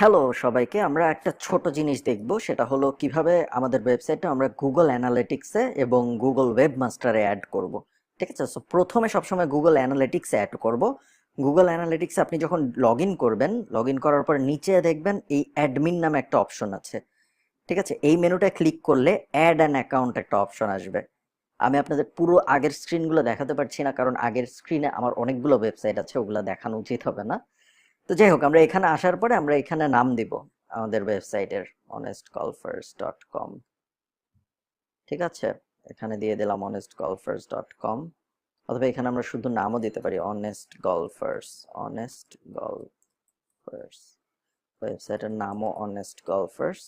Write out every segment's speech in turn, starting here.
Hello সবাইকে, আমরা একটা ছোট জিনিস দেখব, সেটা হলো কীভাবে আমাদের ওয়েবসাইটে আমরা গুগল অ্যানালিটিক্সে এবং গুগল ওয়েব মাস্টারে অ্যাড করব। ঠিক আছে? সো প্রথমে সবসময় গুগল অ্যানালিটিক্সে অ্যাড করব। গুগল অ্যানালিটিক্সে আপনি যখন লগ করবেন লগ করার পর নিচে দেখবেন এই অ্যাডমিন নামে একটা অপশন আছে। ঠিক আছে? এই মেনুটা ক্লিক করলে অ্যাড অ্যান অ্যাকাউন্ট একটা অপশন আসবে। আমি আপনাদের পুরো আগের স্ক্রিনগুলো দেখাতে পারছি না, কারণ আগের স্ক্রিনে আমার অনেকগুলো ওয়েবসাইট আছে, ওগুলো দেখানো উচিত হবে না। তো যাই হোক, আমরা এখানে আসার পরে আমরা এখানে নাম দিব আমাদের ওয়েবসাইটের অনেস্ট গলফার্স ডট কম ঠিক আছে? এখানে দিয়ে দিলাম অনেস্ট গলফার্স ডট কম অথবা এখানে আমরা শুধু নামও দিতে পারি অনেস্ট গলফার্স অনেস্ট গলফার্স ওয়েবসাইটের নামও অনেস্ট গলফার্স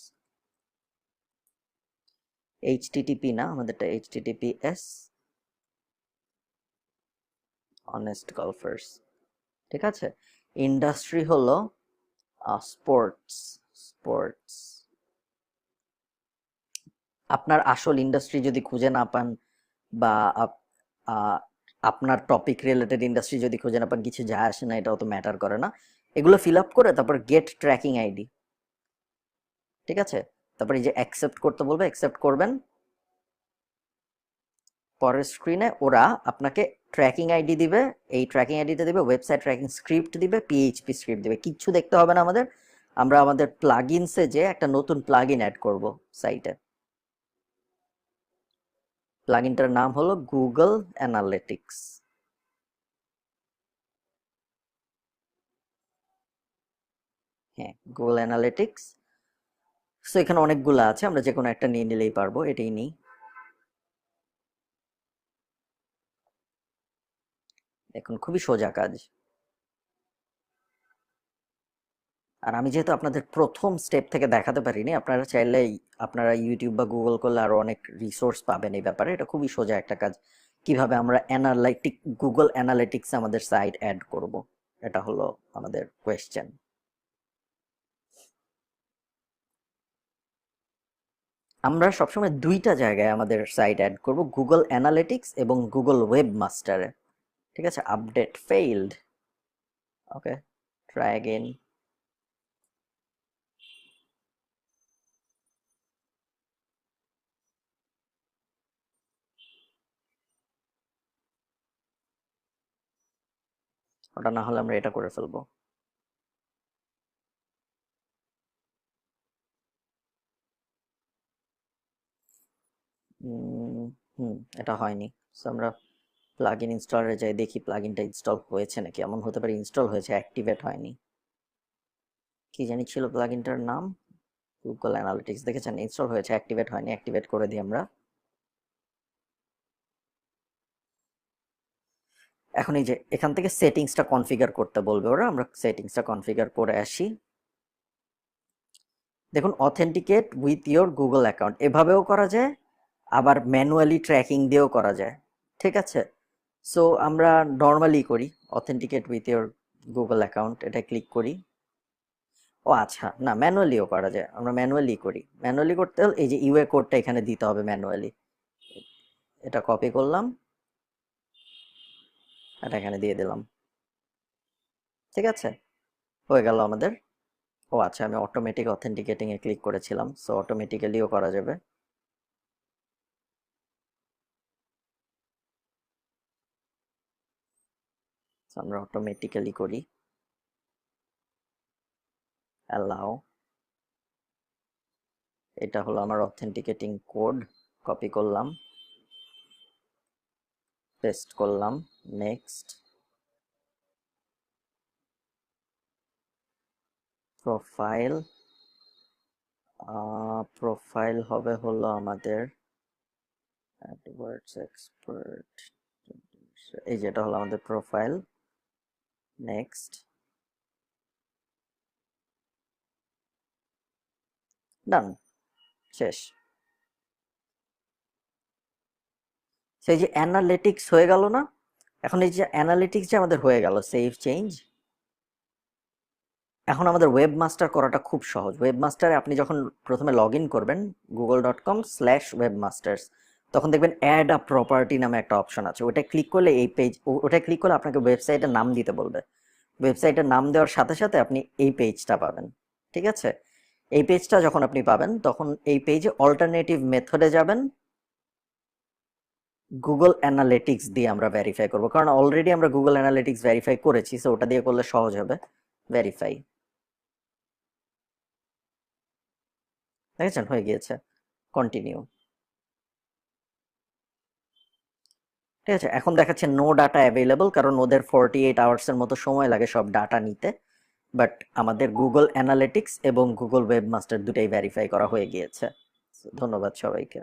এইচটিটিপি না, আমাদেরটা এইচটিটিপি এস অনেস্ট গলফার্স ঠিক আছে? ইন্ডাস্ট্রি হলো স্পোর্টস স্পোর্টস আপনার আসল ইন্ডাস্ট্রি যদি খুঁজে না পান বা আপ- আপনার টপিক রিলেটেড ইন্ডাস্ট্রি যদি খুঁজে না পান, কিছু যায় আসে না এটা অত ম্যাটার করে না। এগুলো ফিল আপ করে তারপর গেট ট্র্যাকিং আইডি ঠিক আছে? তারপর এই যে অ্যাকসেপ্ট করতে বলবে অ্যাকসেপ্ট করবেন। পরের স্ক্রিনে ওরা আপনাকে ট্র্যাকিং আইডি দিবে, এই ট্র্যাকিং আইডিটা দিবে ওয়েবসাইট ট্র্যাকিং স্ক্রিপ্ট দিবে পিএইচপি স্ক্রিপ্ট দিবে। কিচ্ছু দেখতে হবে না আমাদের। আমরা আমাদের প্লাগইনসে যে একটা নতুন প্লাগইন অ্যাড করব সাইটে প্লাগইনটার নাম হলো গুগল অ্যানালিটিক্স হ্যাঁ গুগল অ্যানালিটিক্স সো এখানে অনেকগুলো আছে, আমরা যে কোনো একটা নিয়ে নিলেই পারব, এটাই নিই। এখন খুবই সোজা কাজ। আর আমি যেহেতু আপনাদের প্রথম স্টেপ থেকে দেখাতে পারিনি, আপনারা চাইলে আপনারা ইউটিউব বা গুগল করলে আরও অনেক রিসোর্স পাবেন এই ব্যাপারে। এটা খুবই সোজা একটা কাজ। কীভাবে আমরা অ্যানালাইটিক গুগল অ্যানালিটিক্স আমাদের সাইট অ্যাড করব? এটা হলো আমাদের কোয়েশ্চেন আমরা সবসময় দুইটা জায়গায় আমাদের সাইট অ্যাড করব গুগল অ্যানালিটিক্স এবং গুগল ওয়েব মাস্টারে ঠিক আছে update failed okay try again ওটা না হলে আমরা এটা করে ফেলব। হুম, এটা হয়নি। সো প্লাগইন ইনস্টলারে যাই দেখি প্লাগইনটা ইনস্টল হয়েছে নাকি? এমন হতে পারে ইনস্টল হয়েছে অ্যাক্টিভেট হয়নি। কি জানি ছিল প্লাগইনটার নাম? গুগল অ্যানালিটিক্স দেখেছেন? ইনস্টল হয়েছে অ্যাক্টিভেট হয়নি অ্যাক্টিভেট করে দিই আমরা। এখন এই যে, এখান থেকে সেটিংসটা কনফিগার করতে বলবে ওরা, আমরা সেটিংসটা কনফিগার করে আসি। দেখুন authenticate with your Google account এভাবেও করা যায়, আবার ম্যানুয়ালি ট্র্যাকিং দিয়েও করা যায়। ঠিক আছে? সো আমরা নর্মালি করি authenticate with your Google account এটা ক্লিক করি। ও আচ্ছা না ম্যানুয়ালিও করা যায়, আমরা ম্যানুয়ালি করি। ম্যানুয়ালি করতে হলে, এই যে ইউএ কোডটা এখানে দিতে হবে ম্যানুয়ালি এটা কপি করলাম। এটা এখানে দিয়ে দিলাম। ঠিক আছে? হয়ে গেল আমাদের। ও আচ্ছা আমি অটোমেটিক অথেন্টিকেটিং এ ক্লিক করেছিলাম। সো অটোমেটিক্যালিও করা যাবে। আমরা অটোমেটিক্যালি করি। অ্যালাও এটা হলো আমার অথেন্টিকেটিং কোড কপি করলাম। পেস্ট করলাম। নেক্সট প্রোফাইল প্রোফাইল হবে হলো আমাদের এক্সপার্ট এই যেটা হলো আমাদের প্রোফাইল নেক্সট ডান শেষ. সেই যে অ্যানালিটিক্স হয়ে গেল না? এখন এই যে অ্যানালিটিক্স যে আমাদের হয়ে গেল সেভ চেঞ্জ এখন আমাদের ওয়েব মাস্টার করাটা খুব সহজ। ওয়েব মাস্টারে আপনি যখন প্রথমে লগ ইন করবেন google dot com slash web তখন দেখবেন অ্যাড আ প্রপার্টি নামে একটা অপশন আছে। ওটা ক্লিক করলে এই পেজ ওটা ক্লিক করলে আপনাকে ওয়েবসাইটের নাম দিতে বলবে। ওয়েবসাইটের নাম দেওয়ার সাথে সাথে আপনি এই পেজটা পাবেন। ঠিক আছে? এই পেজটা যখন আপনি পাবেন, তখন এই পেজে অল্টারনেটিভ মেথডে যাবেন। গুগল অ্যানালিটিক্স দিয়ে আমরা ভেরিফাই করব। কারণ অলরেডি আমরা গুগল অ্যানালিটিক্স ভেরিফাই করেছি সো ওটা দিয়ে করলে সহজ হবে। ভেরিফাই দেখেছেন? হয়ে গিয়েছে। কন্টিনিউ ঠিক আছে, এখন দেখাচ্ছে নো ডাটা অ্যাভেলেবল কারণ ওদের ফর্টি এইট আওয়ার্সের মতো সময় লাগে সব ডাটা নিতে। বাট আমাদের গুগল অ্যানালিটিক্স এবং গুগল ওয়েব মাস্টার দুটাই ভেরিফাই করা হয়ে গিয়েছে। ধন্যবাদ সবাইকে।